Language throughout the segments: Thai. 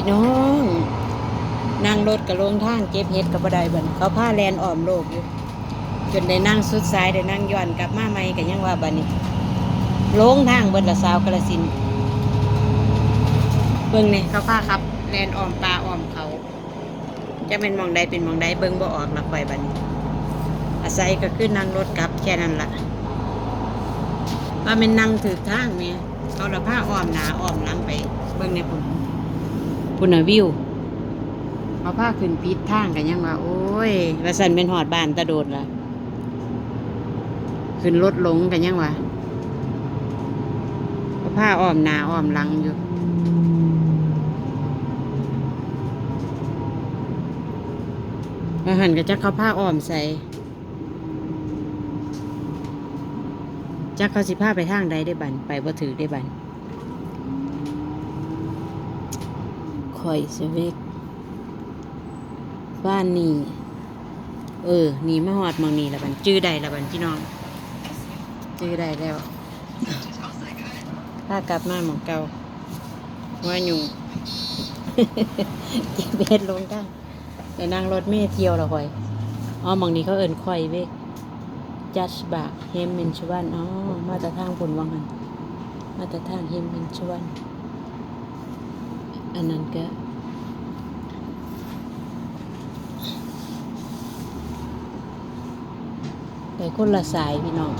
พี่น้องนั่งรถกับลงทางเก็บเห็ดกับบัไดบันเขาพาแลนอ้อมโลกอยู่ จนได้นั่งสุดซ้ายได้นั่งย้อนกลับมาใหม่กันยังว่าบัดนี้ลงทางเบิดละสาวกระสินเบิ่งเนี่ยเขาพาครับแลนอ้อมปลาอ้อมเขาจะเป็นมองใดเป็นมองใดเบิ่งบ่ออกละคอยบัดนี้อาศัยก็คือนั่งรถกลับแค่นั้นละว่ามันนั่งถือทางเมียเขาละผ้าอ้อมหนาอ้อมหลังไป เบิ่งในปุ่น ปุ่นน่ะวิวเอาผ้าขึ้นปิดทางกันยังว่า โอ้ยว่าสันเป็นหอดบ้านตะโดดละขึ้นรถหลงกันยังว่าเอาผ้าอ้อมหนาอ้อมหลังอยู่อาหารก็จะเขาผ้าอ้อมใส่จักเขาสิพาไปทางใดได้บันไปบ่ถือได้บัน คอยสเวกบ้านนี่ เออ นี่มาหอดเมืองนี่ละบันจื้อใดละบันพี่น้อง จื้อใดแล้วพากลับมาหมองเก่าว่าอยู่กินเบ็ดลงได้แต่นั่งรถเมล์เที่ยวละคอยอ๋อมองนี้เขาเอินคอยเวกจัดบากเฮมมินชวันอ๋อมาตรทางผลวังหันมาตรทางเฮมมินชวัน อันนั้นก็ไปคนละสายพี่น้อง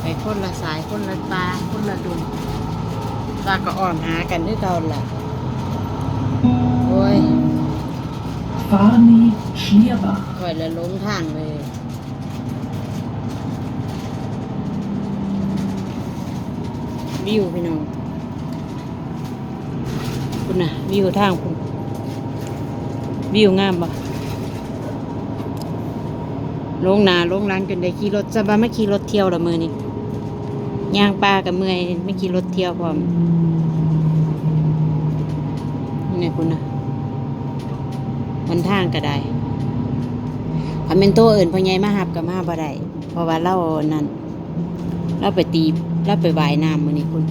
ไปคนละสายคนละปลาคนละดุนปลาก็อ่อนหากันด้วยเก่าล่ะโอ้ย Farni Schlierbach. คอยละหลงทางเลยวิวพี่น้อง คุณนะวิวทางคุณวิวงามปะลงนาลงหลังจนได้ขี่รถสบาไม่ขี่รถเที่ยวละมือนี่ย่างปลากับเมื่อยไม่ขี่รถเที่ยวพร้อมนี่คุณนะมันทางก็ได้ถ้าเป็นตัวอื่นพ่อใหญ่มาหับกับมาบ่ได้เพราะว่าเรานั่นเราไปตีเราไปว่ายน้ำมือนี้คุณ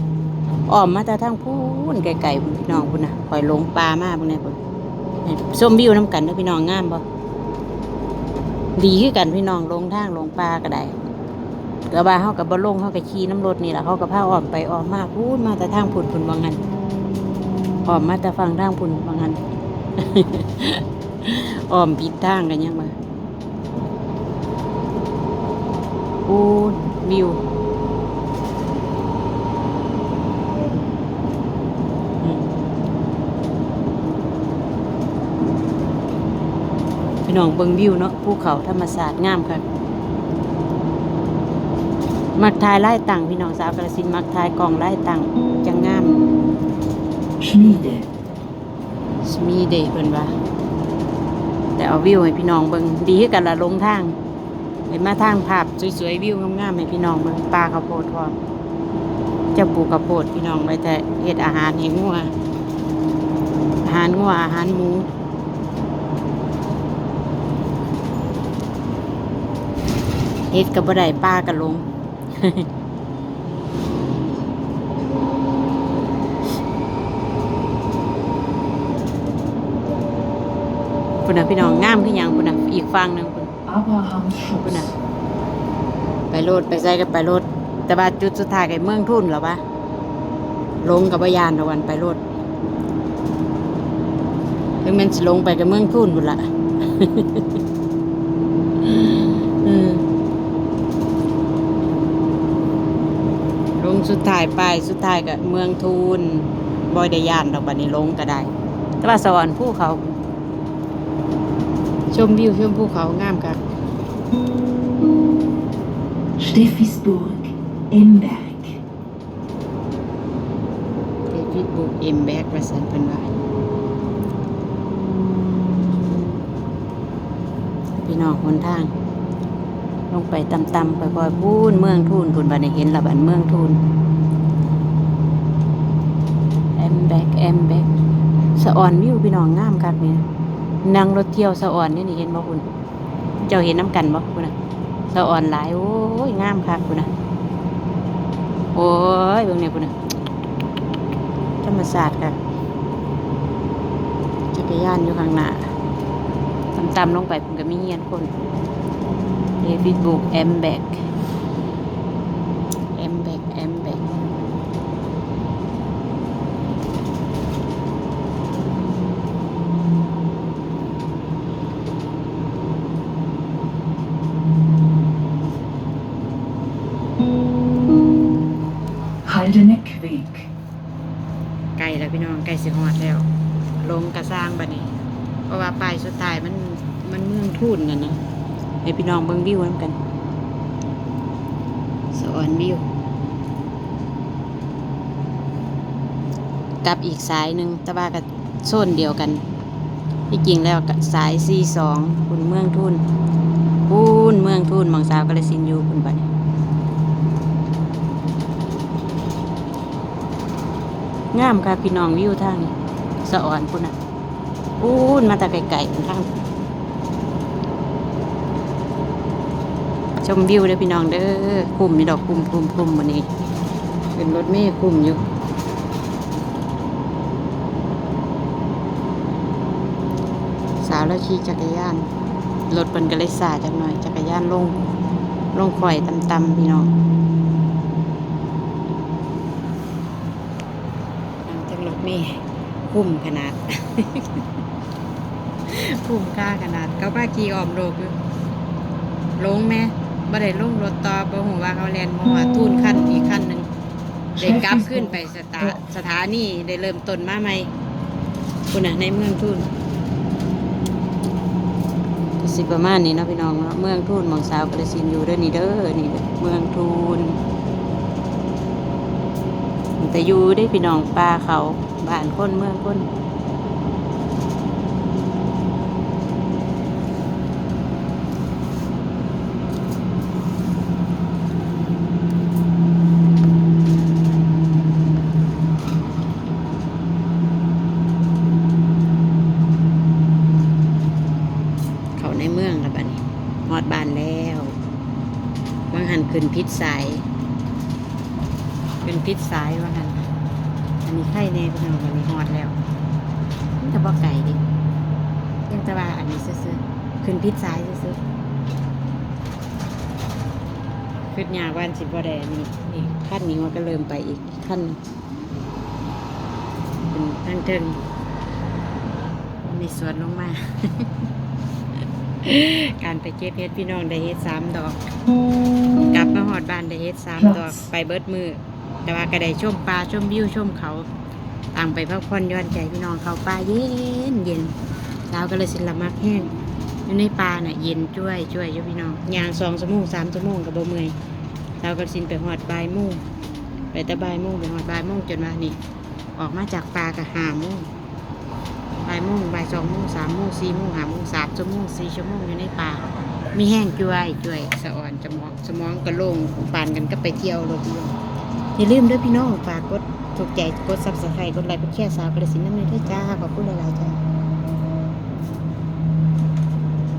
อ้อมมาแต่ทางพูนไกลๆพี่น้องคุณน่ะคอยลงปลามาพุ่นนี่พุ่นส้มวิวน้ำกันเด้อพี่น้องงามบ่ดีคือกันพี่น้องลงทางลงปลาก็ได้ก็ว่าเฮากับบ่ลงเฮาก็ขี่น้ำรถนี่แหละเฮาก็พาอ้อมไปอ้อมมากพูนมาแต่ทางพุ่นพุ่นว่างันอ้อมมาแต่ฝั่งทางพุ่นว่างันอ้อมผิดทางกันยังมาพูนวิว อืมพี่ น้องเบิ่งวิวเนาะภูเขาธรรมศาสตร์งามค่ะมักทายไล่ตังพี่น้องสาวกระสินธุ์มักทายกล่องไล่ตังจังงาม Schmiede. สมีเดย์เพิ่นว่าแต่เอาวิวให้พี่น้องเบิ่งดีคือกันละลงทางไปมาทางภาพสวยๆวิวงามๆให้พี่น้องเบิ่งปลาข้าวโพดพร้อมจะปลูกข้าวโพดพี่น้องไว้แต่เฮ็ดอาหารให้งัวอาหารงัวอาหารหมู เฮ็ดกับบ่ได้ป้าก็ลงพุ่นน่ะพี่น้องงามคือหยังพุ่นน่ะอีกฝั่งหนึงพุ่น Abrahamsschutz. พุ่นน่ะไปโลดไปใส่กันไปโลดแต่ว่าจุดสุดท้ายก็เมืองทุ่นเหรอวะลงกับบ่ยานตะวันไปโลดถึงแมันสิลงไปกับเมืองทุ่นพุ่นละ อืมลง สุดท้ายไปสุดท้ายก็เมืองทูนบ่ได้ย่านดอกบัดนี้ลงก็ได้ แต่ว่าสวรรค์ภูเขา ชมวิวชมภูเขางามครับ Steffisburg. Emberg. เดวิดบุกเอ็มแบกว่าสันเป็นว่าพี่น้องคนทาง ลงไปต่ำๆไปพอยๆพูนเมืองทูนพูนบันเห็นละบันเมืองทูนเอ็มแบกเอ็มแบกสะอ่อนวิวพี่น้องงามคักเนี่ยนั่งรถเที่ยวสะอ่อนนี่นี่เห็นบ่คุณเจ้าเห็นน้ำกันบ่คุณนะสะอ่อนหลายโอ้ยงามคักคุณนะโอ้ยเบิ่งเนี่ยคุณนะธรรมศาสตร์ค่ะรยานอยู่ข้างหน้าต่ำๆลงไปผมก็มีเฮียนคน เดวิดบุกแอมแบกแอมแบกแอมแบก Haldeneck-Weg. ไกลแล้วพี่น้องไกลสิฮอดแล้ว ลงกระสร้างบัดนี้ เพราะว่าป้ายสุดท้ายมันมันเมืองทุ่นกันนะ ให้พี่น้องเบิ่งวิวนำกันสวรรค์วิวกลับอีกสายหนึ่งต่ว่ากับโซนเดียวกัน ที่จริงแล้วกับสาย C2 คุณเมืองทุนปูนเมืองทุนบางสาวก็เลสินอยู่คุณบัดงามค่ะพี่น้องวิวทางนี้สะอ่อนพุ่นน่ะปูนมาแต่ไกลๆพุ่นทาง ชมวิวเด้อพี่น้องเด้อคุ้มมีดอกคุ้มคุ้มคุ้มวันนี้เป็นรถเมล์คุ้มอยู่สาวแล้วขี่จักรยานรถมันก็เลยสาจักหน่อย จักรยานลงลงข่อยตำๆพี่น้องนั่งจากรถเมล์คุ้มขนาดคุ้มค่าขนาด เขาป้าขี่ออมโลกอยู่ลงแม บ่ได้ลงรถต่อบ่ฮู้ว่าเขาแล่นบ่ว่าทุนขั้นอีกขั้นหนึงได้กลับขึ้นไปสถาสถานีได้เริ่มต้นมาใหม่คุณน่ะในเมืองทุนก็สิประมาณนี้เนาะพี่น้องเนาะเมืองทุนหมองสาวกระสินอยู่เด้อนี่เด้อนี่เด้อเมืองทุนแต่อยู่ได้พี่น้องป่าเขาบ้านคนเมืองคน เขาในเมืองแล้วบัดนี้ฮอดบ้านแล้ว นพิษสายขึ้นพิษสายวังหันอันนี้ไข่แน่พี่น้องอันนี้ฮอดแล้วมันจะบ่ไก่ดิยังแตะว่าอันนี้ซื่อๆขึ้นพิษสายซื่อๆขึ้นยากวันสิบ่ได้อันนี้นี่ขั้นนี้มันก็เริ่มไปอีกขั้นเป็นทางเทิงมีสวนลงมา การไปเก็บเฮ็ดพี่น้องได้เฮ็ดสามดอก มาหอดบ้านได้เฮ็ดสามดอกไปเบิดมือ แต่ว่าก็ได้ชมปลาชมวิวชมเขาต่างไปพักผ่อนย้อนใจพี่น้องเขาป่าเย็นเย็นสาวก็เลยสิละมักแห้งอยู่ในป่าน่ะเย็นช่วยช่วยอยู่พี่น้องยางสองชั่วโมงสามชั่วโมงกับโบเมื่อยสาวก็สินไปหอดบ่ายโมงไปแต่บ่ายโมงไปหอดบ่ายโมงจนว่านี่ ออกมาจากป่ากับหาโมงบ่ายโมงบ่ายสองโมงสามโมงสี่โมงห้าโมงสามชั่วโมงสี่ชั่วโมงอยู่ในป่า มีแห้งจ้วยจ้วยสะอ่อนสมองสมองกระโล่งปานกันก็ไปเที่ยวรถยนต์อย่าลืมด้วยพี่น้องฝากกดถูกใจกดซับสไครต์กดไลค์กดแชร์สาวกระสินน้ำเนยด้วยจ้าขอบคุณหลายๆจ้า